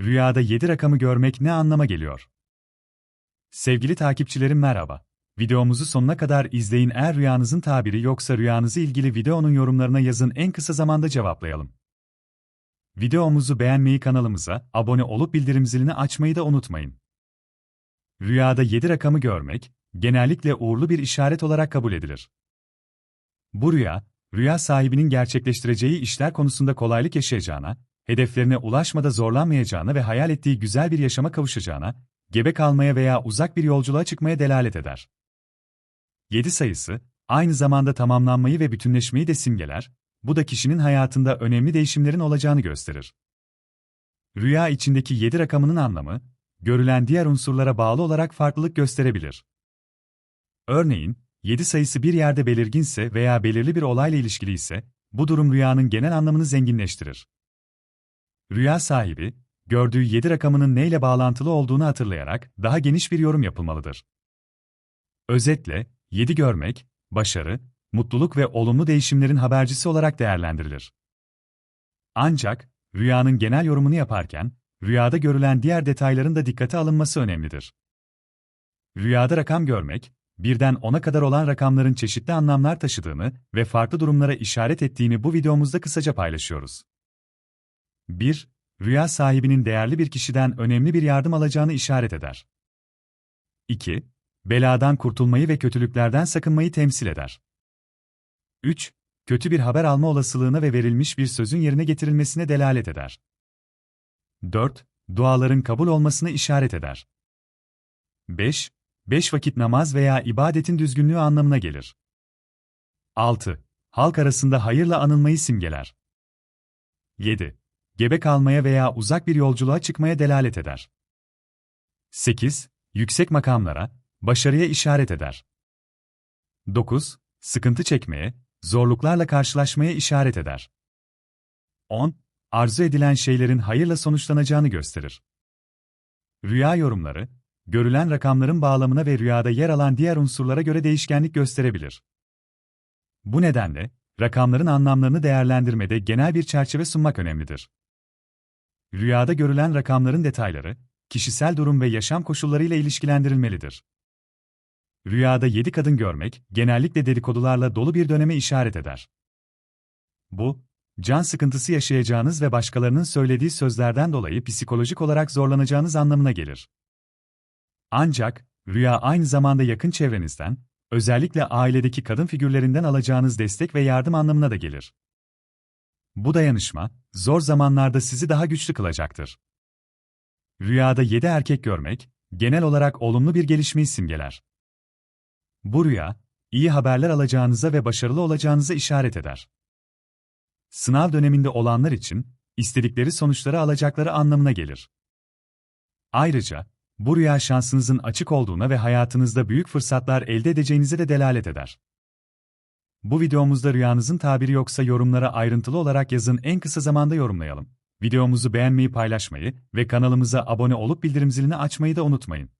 Rüyada 7 rakamı görmek ne anlama geliyor? Sevgili takipçilerim merhaba. Videomuzu sonuna kadar izleyin eğer rüyanızın tabiri yoksa rüyanızı ilgili videonun yorumlarına yazın en kısa zamanda cevaplayalım. Videomuzu beğenmeyi kanalımıza, abone olup bildirim zilini açmayı da unutmayın. Rüyada 7 rakamı görmek, genellikle uğurlu bir işaret olarak kabul edilir. Bu rüya, rüya sahibinin gerçekleştireceği işler konusunda kolaylık yaşayacağına, hedeflerine ulaşmada zorlanmayacağına ve hayal ettiği güzel bir yaşama kavuşacağına, gebe kalmaya veya uzak bir yolculuğa çıkmaya delalet eder. 7 sayısı, aynı zamanda tamamlanmayı ve bütünleşmeyi de simgeler, bu da kişinin hayatında önemli değişimlerin olacağını gösterir. Rüya içindeki 7 rakamının anlamı, görülen diğer unsurlara bağlı olarak farklılık gösterebilir. Örneğin, 7 sayısı bir yerde belirginse veya belirli bir olayla ilişkili ise, bu durum rüyanın genel anlamını zenginleştirir. Rüya sahibi, gördüğü 7 rakamının neyle bağlantılı olduğunu hatırlayarak daha geniş bir yorum yapılmalıdır. Özetle, 7 görmek, başarı, mutluluk ve olumlu değişimlerin habercisi olarak değerlendirilir. Ancak, rüyanın genel yorumunu yaparken, rüyada görülen diğer detayların da dikkate alınması önemlidir. Rüyada rakam görmek, birden 10'a kadar olan rakamların çeşitli anlamlar taşıdığını ve farklı durumlara işaret ettiğini bu videomuzda kısaca paylaşıyoruz. 1. Rüya sahibinin değerli bir kişiden önemli bir yardım alacağını işaret eder. 2. Beladan kurtulmayı ve kötülüklerden sakınmayı temsil eder. 3. Kötü bir haber alma olasılığına ve verilmiş bir sözün yerine getirilmesine delalet eder. 4. Duaların kabul olmasını işaret eder. 5. Beş vakit namaz veya ibadetin düzgünlüğü anlamına gelir. 6. Halk arasında hayırla anılmayı simgeler. 7 gebe kalmaya veya uzak bir yolculuğa çıkmaya delalet eder. 8. Yüksek makamlara, başarıya işaret eder. 9. Sıkıntı çekmeye, zorluklarla karşılaşmaya işaret eder. 10. Arzu edilen şeylerin hayırla sonuçlanacağını gösterir. Rüya yorumları, görülen rakamların bağlamına ve rüyada yer alan diğer unsurlara göre değişkenlik gösterebilir. Bu nedenle, rakamların anlamlarını değerlendirmede genel bir çerçeve sunmak önemlidir. Rüyada görülen rakamların detayları, kişisel durum ve yaşam koşullarıyla ilişkilendirilmelidir. Rüyada 7 kadın görmek, genellikle dedikodularla dolu bir döneme işaret eder. Bu, can sıkıntısı yaşayacağınız ve başkalarının söylediği sözlerden dolayı psikolojik olarak zorlanacağınız anlamına gelir. Ancak, rüya aynı zamanda yakın çevrenizden, özellikle ailedeki kadın figürlerinden alacağınız destek ve yardım anlamına da gelir. Bu dayanışma, zor zamanlarda sizi daha güçlü kılacaktır. Rüyada yedi erkek görmek, genel olarak olumlu bir gelişmeyi simgeler. Bu rüya, iyi haberler alacağınıza ve başarılı olacağınıza işaret eder. Sınav döneminde olanlar için, istedikleri sonuçları alacakları anlamına gelir. Ayrıca, bu rüya şansınızın açık olduğuna ve hayatınızda büyük fırsatlar elde edeceğinize de delalet eder. Bu videomuzda rüyanızın tabiri yoksa yorumlara ayrıntılı olarak yazın en kısa zamanda yorumlayalım. Videomuzu beğenmeyi paylaşmayı ve kanalımıza abone olup bildirim zilini açmayı da unutmayın.